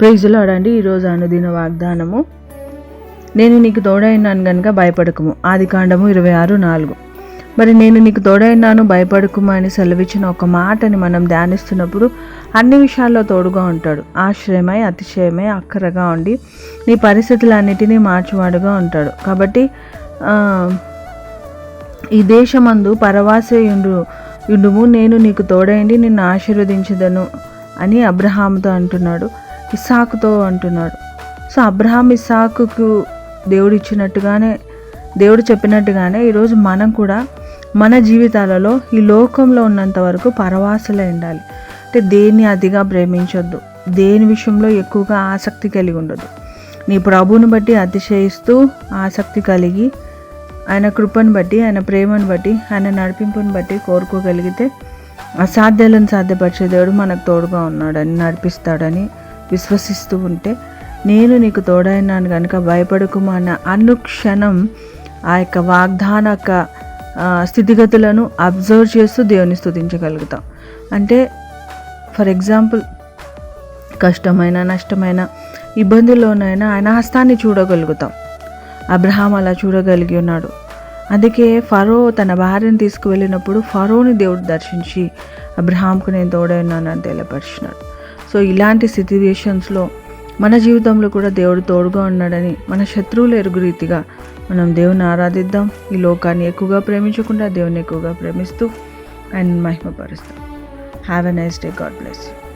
ప్రైజులో ఆడండి ఈరోజు అనుదిన వాగ్దానము. నేను నీకు తోడైనాను గనుక భయపడకుము. ఆది కాండము ఇరవై ఆరు నాలుగు. మరి నేను నీకు తోడైనాను భయపడకుము అని సెలవిచ్చిన ఒక మాటని మనం ధ్యానిస్తున్నప్పుడు అన్ని విషయాల్లో తోడుగా ఉంటాడు. ఆశ్రయమై అతిశయమై అక్కరగా ఉండి నీ పరిస్థితులన్నిటినీ మార్చువాడుగా ఉంటాడు. కాబట్టి ఈ దేశమందు పరవాసేయుండు యుండుము. నేను నీకు తోడైండి నిన్ను ఆశీర్వదించదను అని అబ్రహాముతో అంటున్నాడు. ఇసాకుతో అంటున్నాడు. సో అబ్రహాం ఇసాకుకు దేవుడు ఇచ్చినట్టుగానే దేవుడు చెప్పినట్టుగానే ఈరోజు మనం కూడా మన జీవితాలలో ఈ లోకంలో ఉన్నంత వరకు పరవాసలే ఉండాలి. అంటే దేన్ని అతిగా ప్రేమించొద్దు. దేని విషయంలో ఎక్కువగా ఆసక్తి కలిగి ఉండదు నీ ప్రభువుని బట్టి అతిశయిస్తూ ఆసక్తి కలిగి ఆయన కృపను బట్టి ఆయన ప్రేమను బట్టి ఆయన నడిపింపుని బట్టి కోరుకోగలిగితే అసాధ్యాలను సాధ్యపరిచే దేవుడు మనకు తోడుగా ఉన్నాడని నడిపిస్తాడని విశ్వసిస్తూ ఉంటే నేను నీకు తోడైనాను కనుక భయపడకుమా అన్న అనుక్షణం ఆ యొక్క వాగ్దాన స్థితిగతులను అబ్జర్వ్ చేస్తూ దేవుని స్థుతించగలుగుతాం. అంటే ఫర్ ఎగ్జాంపుల్ కష్టమైన నష్టమైన ఇబ్బందుల్లోనైనా ఆయన హస్తాన్ని చూడగలుగుతాం. అబ్రహాం అలా చూడగలిగి ఉన్నాడు. అందుకే ఫరో తన భార్యను తీసుకువెళ్ళినప్పుడు ఫరోని దేవుడు దర్శించి అబ్రహాంకు నేను తోడైనానని తెలియపరిచినాడు. సో ఇలాంటి సిచ్యువేషన్స్లో మన జీవితంలో కూడా దేవుడు తోడుగా ఉన్నాడని మన శత్రువులు ఎరుగు రీతిగా మనం దేవుని ఆరాధిద్దాం. ఈ లోకాన్ని ఎక్కువగా ప్రేమించకుండా దేవుని ఎక్కువగా ప్రేమిస్తూ ఆయన మహిమపరుస్తాం. Have a nice day God bless you